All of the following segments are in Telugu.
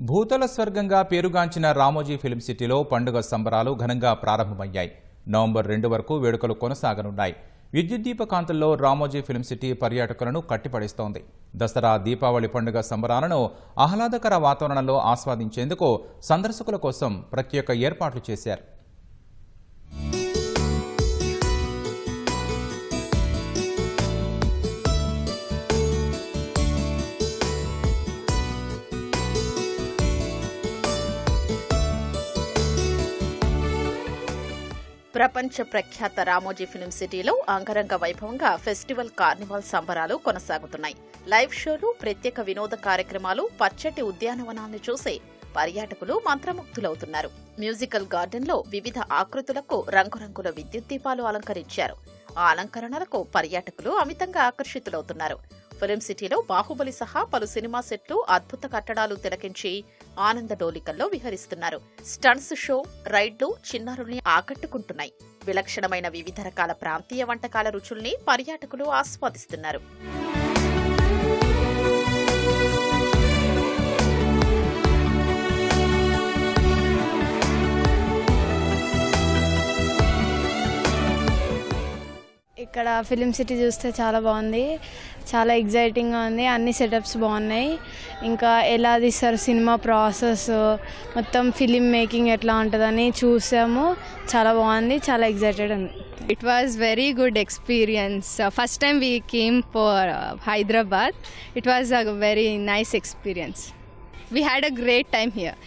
భూతల స్వర్గంగా పేరుగాంచిన రామోజీ ఫిలిం సిటీలో పండుగ సంబరాలు ఘనంగా ప్రారంభమయ్యాయి. నవంబర్ రెండు వరకు వేడుకలు కొనసాగనున్నాయి. విద్యుత్ దీపకాంతుల్లో రామోజీ ఫిలిం సిటీ పర్యాటకులను కట్టిపడేస్తోంది. దసరా దీపావళి పండుగ సంబరాలను ఆహ్లాదకర వాతావరణంలో ఆస్వాదించేందుకు సందర్శకుల కోసం ప్రత్యేక ఏర్పాట్లు చేశారు. ప్రపంచ ప్రఖ్యాత రామోజీ ఫిల్మ్ సిటీలో అంగరంగ వైభవంగా ఫెస్టివల్ కార్నివాల్ సంబరాలు కొనసాగుతున్నాయి. లైవ్ షోలు ప్రత్యేక వినోద కార్యక్రమాలు పచ్చటి ఉద్యానవనాలను చూసే పర్యాటకులు మంత్రముగ్ధులవుతున్నారు. మ్యూజికల్ గార్డెన్లో వివిధ ఆకృతులకు రంగురంగుల విద్యుత్ దీపాలు అలంకరించారు. ఆ అలంకరణలకు పర్యాటకులు అమితంగా ఆకర్షితులవుతున్నారు. ఫిలిం సిటీలో బాహుబలి సహా పలు సినిమా సెట్లు అద్భుత కట్టడాలు తిలకించి ఆనంద డోలికల్లో విహరిస్తున్నారు. Stunts show రైడ్లు చిన్నారుల్ని ఆకట్టుకుంటున్నాయి. విలక్షణమైన వివిధ రకాల ప్రాంతీయ వంటకాల రుచుల్ని పర్యాటకులు ఆస్వాదిస్తున్నారు. ఇక్కడ ఫిలిం సిటీ చూస్తే చాలా బాగుంది. చాలా ఎగ్జైటింగ్గా ఉంది. అన్ని సెటప్స్ బాగున్నాయి. ఇంకా ఎలా తీస్తారు సినిమా ప్రాసెస్ మొత్తం ఫిలిం మేకింగ్ ఎట్లా ఉంటుందని చూసాము. చాలా బాగుంది. చాలా ఎగ్జైటెడ్ ఉంది. It was very good experience first time we came for Hyderabad it was a very nice experience we had a great time here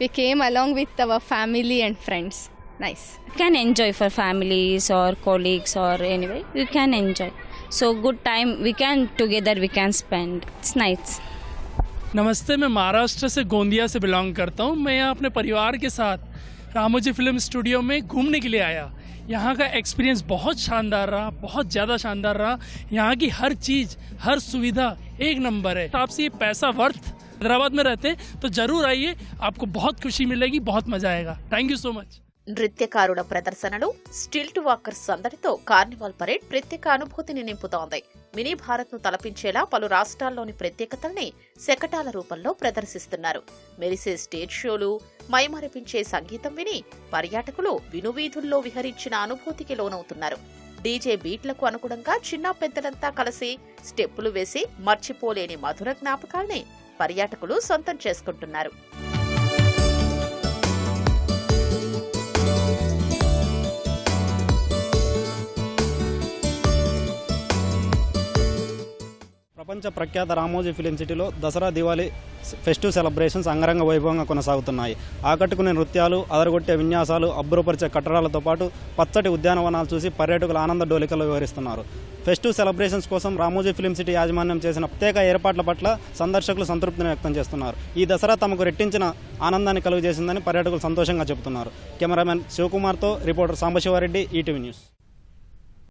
we came along with our family and friends Nice. can enjoy for families or colleagues or anyway. We can enjoy. So, good time we can, together we can spend. It's nice. नमस्ते, मैं महाराष्ट्र से गोंदिया से बिलोंग करता हूँ। मैं यहाँ अपने परिवार के साथ रामोजी फ़िल्म स्टूडियो में घूमने के लिए आया। यहाँ का एक्सपीरियंस बहुत शानदार रहा, बहुत ज़्यादा शानदार रहा। यहाँ की हर चीज़, हर सुविधा एक नंबर है। तो आपसे ये पैसा वर्थ हैदराबाद में रहते हैं तो ज़रूर आइए, आपको बहुत खुशी मिलेगी, बहुत मज़ा आएगा। थैंक यू सो मच నృత్యకారుల ప్రదర్శనలు స్టిల్ట్ వాకర్స్ సందడితో కార్నివాల్ పరేడ్ ప్రత్యేక అనుభూతిని నింపుతోంది. మినీ భారత్ను తలపించేలా పలు రాష్ట్రాల్లోని ప్రత్యేకతల్ని శకటాల రూపంలో ప్రదర్శిస్తున్నారు. మెరిసే స్టేజ్ షోలు మైమరిపించే సంగీతం విని పర్యాటకులు వినువీధుల్లో విహరించిన అనుభూతికి లోనవుతున్నారు. డీజే బీట్లకు అనుగుణంగా చిన్న పెద్దలంతా కలిసి స్టెప్పులు వేసి మర్చిపోలేని మధుర జ్ఞాపకాల్ని పర్యాటకులు సొంతం చేసుకుంటున్నారు. ప్రపంచ ప్రఖ్యాత రామోజీ ఫిలిం సిటీలో దసరా దివాళీ ఫెస్టివ్ సెలబ్రేషన్స్ అంగరంగ వైభవంగా కొనసాగుతున్నాయి. ఆకట్టుకునే నృత్యాలు అదరగొట్టే విన్యాసాలు అబ్బురపరిచే కట్టడాలతో పాటు పచ్చటి ఉద్యానవనాలు చూసి పర్యాటకులు ఆనంద డోలికలు వివరిస్తున్నారు ఫెస్టివ్ సెలబ్రేషన్స్ కోసం రామోజీ ఫిలిం సిటీ యాజమాన్యం చేసిన ప్రత్యేక ఏర్పాట్ల పట్ల సందర్శకులు సంతృప్తిని వ్యక్తం చేస్తున్నారు. ఈ దసరా తమకు రెట్టించిన ఆనందాన్ని కలుగజేసిందని పర్యాటకులు సంతోషంగా చెబుతున్నారు. కెమెరామెన్ శివకుమార్తో రిపోర్టర్ సాంబశివారెడ్డి ఈటీవీ న్యూస్.